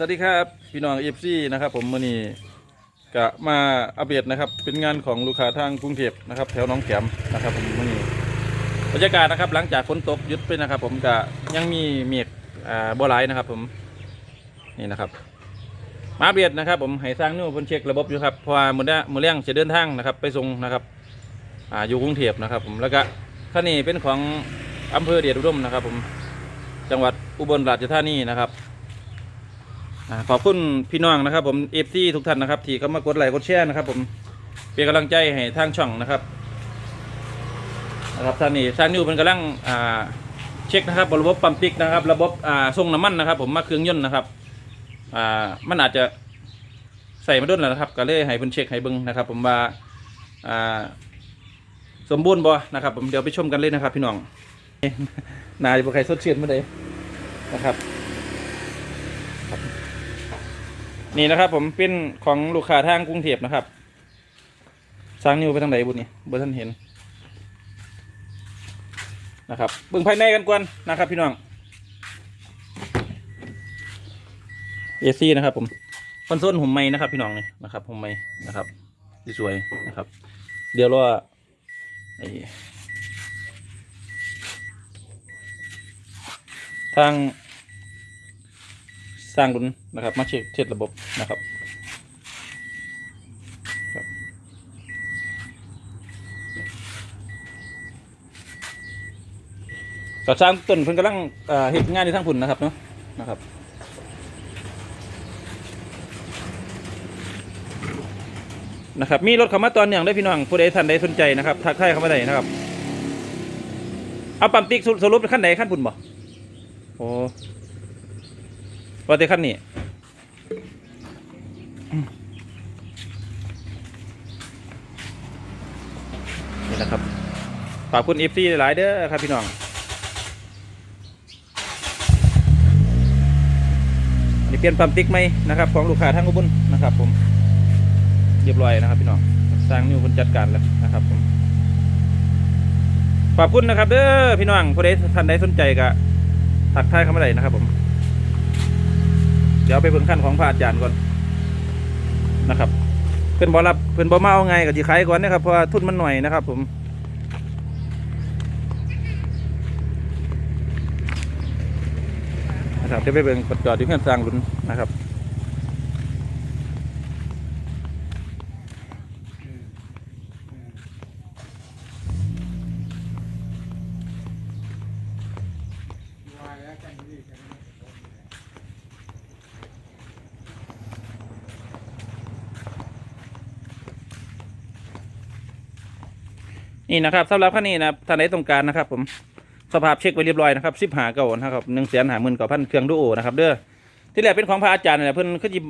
สวัสดีครับ พี่น้องเอฟซีนะครับ ผมมื่อนี้กะมาอัปเดตนะครับ เป็นงานของลูกค้าทางกรุงเทพนะครับ แถวน้องแขมนะครับ ผมมื่อนี้บรรยากาศนะครับ หลังจากฝนตกหยุดไปนะครับ ผมกะยังมีเมฆอ่าบ่หลนะครับ ผมนี่นะครับ มาอัปเดตนะครับ ผมให้สร้างนู่นเพิ่นเช็คระบบอยู่ครับเพราะว่ามื้อนี้มื้อเลี้ยงจะเดินทางนะครับ ไปส่งนะครับอ่าอยู่กรุงเทพนะครับ ผมแล้วก็คันนี้เป็นของอำเภอเดชอุดมนะครับ ผมจังหวัดอุบลราชธานีนะครับ อ่าขอบคุณพี่น้องนะครับ ผมเอฟซีทุกท่านนะครับ ที่เข้ามากดไลค์กดแชร์นะครับ ผมเป็นกำลังใจให้ทางช่องนะครับนะครับท่านนี้ทางนิวเป็นกำลังอ่าเช็คนะครับระบบปั๊มติ๊กนะครับ ระบบอ่าส่งน้ำมันนะครับ ผมมาเครื่องยนต์นะครับอ่ามันอาจจะใส่มาด้นแล้วนะครับ ก็เลยให้เพิ่นเช็คให้เบิ่งนะครับ ผมว่าอ่าสมบูรณ์บ่นะครับ ผมเดี๋ยวไปชมกันเลยนะครับ พี่น้องนายบ่ใครสดชื่นเมื่อใดนะครับ นี่นะครับผมเป็นของลูกค้าทางกรุงเทพนะครับสร้างนิ้วไปทางไหนบุญนี่บอร์ท่านเห็นนะครับเบิ่งภายในกันก่อนนะครับพี่น้องเอซี่นะครับผมคอนโซลหุ่มไม้นะครับ พี่น้องนี่นะครับหุ่มไม้นะครับที่สวยนะครับ เดี๋ยวรอทาง สร้างดุนนะครับ มาเช็คเช็คระบบนะครับก็สร้างต้นเพิ่นกำลังเอ่อเฮ็ดงานในทางพุ่นนะครับเนาะนะครับนะครับมีรถเข้ามาตอนอย่างได้พี่น้องผู้ใดท่านใดสนใจนะครับทักทายเข้ามาได้นะครับเอาปั๊มติ๊กสรุสรุปขั้นไหนขั้นพุ่นบ่โอ้ ว่าแต่ขั้นนี้นี่นะครับฝากคุณเอฟซีหลายเด้อครับพี่น้องนี่เปลี่ยนปั๊มติ๊กไหมนะครับของลูกค้าทั้งอุบลนะครับ ผมเรียบร้อยนะครับ พี่น้องสร้างนิวคนจัดการแล้วนะครับ ผมขอบคุณนะครับเด้อพี่น้องผู้ใดท่านใดสนใจก็ทักทายเข้ามาได้นะครับ ผม เดี๋ยวไปเบิ่งขั้นของพระอาจารย์ก่อนนะครับเพื่อนบอรับเพื่อนบอมาเอาไงกับจีขายก่อนนะครับเพราะทุนมันหน่อยนะครับ ผมนะครับเดี๋ยวไปเบิ่งจอดที่เพื่อนสร้างลุนนะครับ นี่นะครับสำหรับคันนี้นะท่านใดต้องการนะครับ ผมสภาพเช็คไว้เรียบร้อยนะครับสิบหาเก่านะครับหนึ่งแสนหาหมื่นเก้าพันเครื่องดูโอนะครับเด้อที่แรกเป็นของพระอาจารย์เนี่ยเพิ่นก็จิ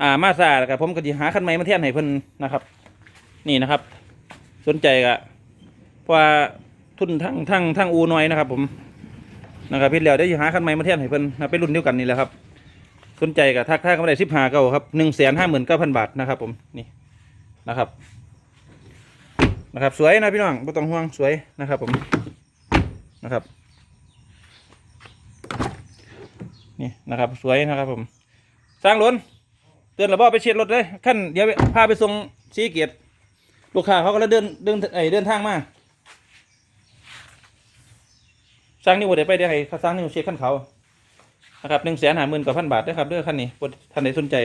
อ่ามาซาแล้วครับผมก็จิหาคันใหม่มาเทียนให้เพิ่นนะครับ นี่นะครับ สนใจก็เพราะว่าทุนทั้งทั้งทั้งอูน้อยนะครับ ผมนะครับพี่แล้วได้หาคันใหม่มาเทียนให้เพิ่นนะเป็นรุ่นเดียวกันนี่แหละครับ สนใจก็ทักทายเข้ามาได้สิบหาเก่าครับหนึ่งแสนห้าหมื่นเก้าพันบาทนะครับ ผมนี่นะครับ นะครับ สวยนะพี่น้องไม่ต้องห่วงสวยนะครับผมนะครับนี่นะครับ สวยนะครับ ผมสร้างรถเตือนระบบไปเช็ดรถเลยขั้นเดี๋ยวพาไปส่งซีเกียรติลูกค้าเขาก็เลยเดินเดินไอยเดินทางมาสร้างนิ้วเดี๋ยวไปเดี๋ยวให้เขาสร้างนิ้วเช็คขั้นเขานะครับหนึ่งแสนหาหมื่นกว่าพันบาทนะครับเด้อขั้นนี้ท่านใดสนใจ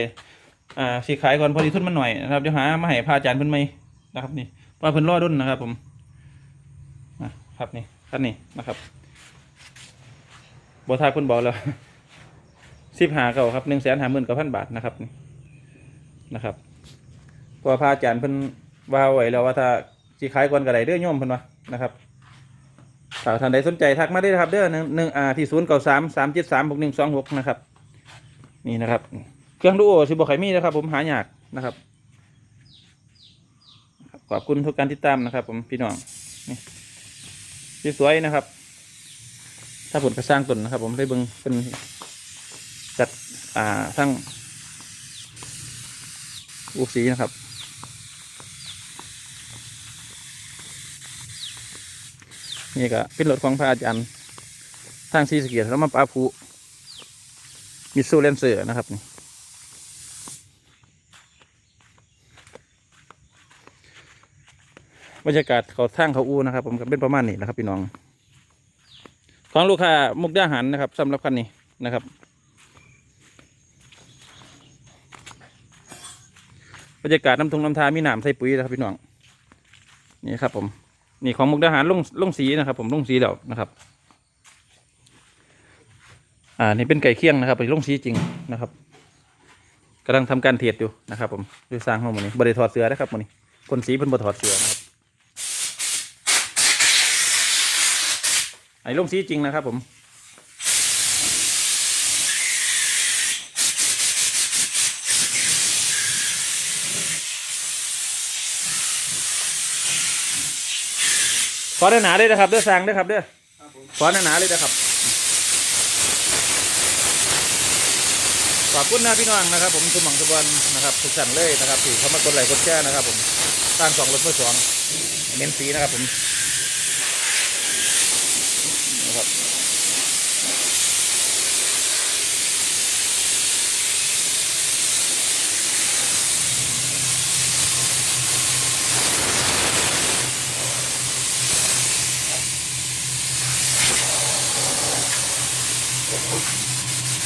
อ่าสีขายก่อนพอดีทุนมันหน่อยนะครับเดี๋ยวหามาให้พระอาจารย์เพิ่นไหมนะครับนี่ ว่าเพิ่นรอดุนนะครับ ผมนะครับนี่ท่านนี้นะครับบทาเพิ่นบอกแล้วสิบหาเก่าครับหนึ่งแสนหาหมื่นเก้าพันบาทนะครับนี่นะครับพราะว่าพระอาจารย์เพิ่นว่าไว้แล้วว่าถ้าสิขายก่อนกระไดเด้อโยมเพิ่นว่านะครับถ้าท่านใดสนใจทักมาได้ครับเด้อหนึ่งหนึ่งอ่าที่ศูนย์เก้าสามสามเจ็ดสามหกหนึ่งสองหกนะครับ นี่นะครับ เครื่องดูโอสิบบอกไข่มีนะครับ ผมหายากนะครับ ขอบคุณทุกการติดตามนะครับ ผมพี่น้องนี่สวยนะครับ ถ้าผลกระสร้างตนนะครับ ผมได้เบิ่งเป็นจัดอ่าทั้งอุสีนะครับนี่ก็เป็นรถของพระอาจารย์ทางซีสเกียรติแล้วมาปลาผูมิสูเลนเซอร์นะครับนี่ บรรยากาศเขาทางเขาอูนะครับ ผมก็เป็นประมาณนี้นะครับ พี่น้อง ของลูกค้ามุกดาหารนะครับสำหรับคันนี้นะครับ บรรยากาศน้ำทงน้ำทามีหนามใส่ปุ๋ยนะครับพี่น้องนี่ครับ ผม นี่ของมุกดาหารลงลงสีนะครับ ผมลงสีแล้วนะครับ อ่านี่เป็นไก่เคี่ยงนะครับไปลงสีจริงนะครับกำลังทำการเทียดอยู่นะครับ ผมด้วยสร้างห้องมันนี้บริถอดเสือนะครับมันนี้คนสีเพิ่นบถอดเสือนะครับ ไอ้ลงสีจริงนะครับผมขอหนาๆเลยนะครับเด้อสร้างเด้อครับเด้อขอหนาๆเลยนะครับขอบคุณนะพี่น้องนะครับ ผมทุกหม่องทุกวันนะครับทุกท่านเลยนะครับที่เข้ามากดไลค์กดแชร์นะครับ ผมสร้างสองรถเบอร์สองเมนสีนะครับผม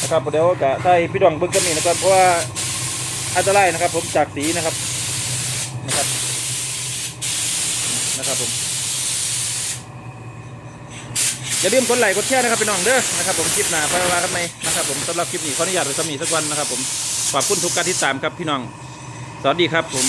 นะครับเดี๋ยวจะได้พี่น้องเบิ่งกันนี่นะครับเพราะว่าอันตรายนะครับ ผมจากสีนะครับนะครับนะครับผมอย่าลืมกดไลค์กดแชร์นะครับพี่น้องเด้อนะครับผมคลิปหน้าไปว่ากันไหมนะครับผมสำหรับคลิปนี้ขออนุญาตไปสมีสักวันนะครับผมขอบคุณทุกการติดตามครับพี่น้อง สวัสดีครับผม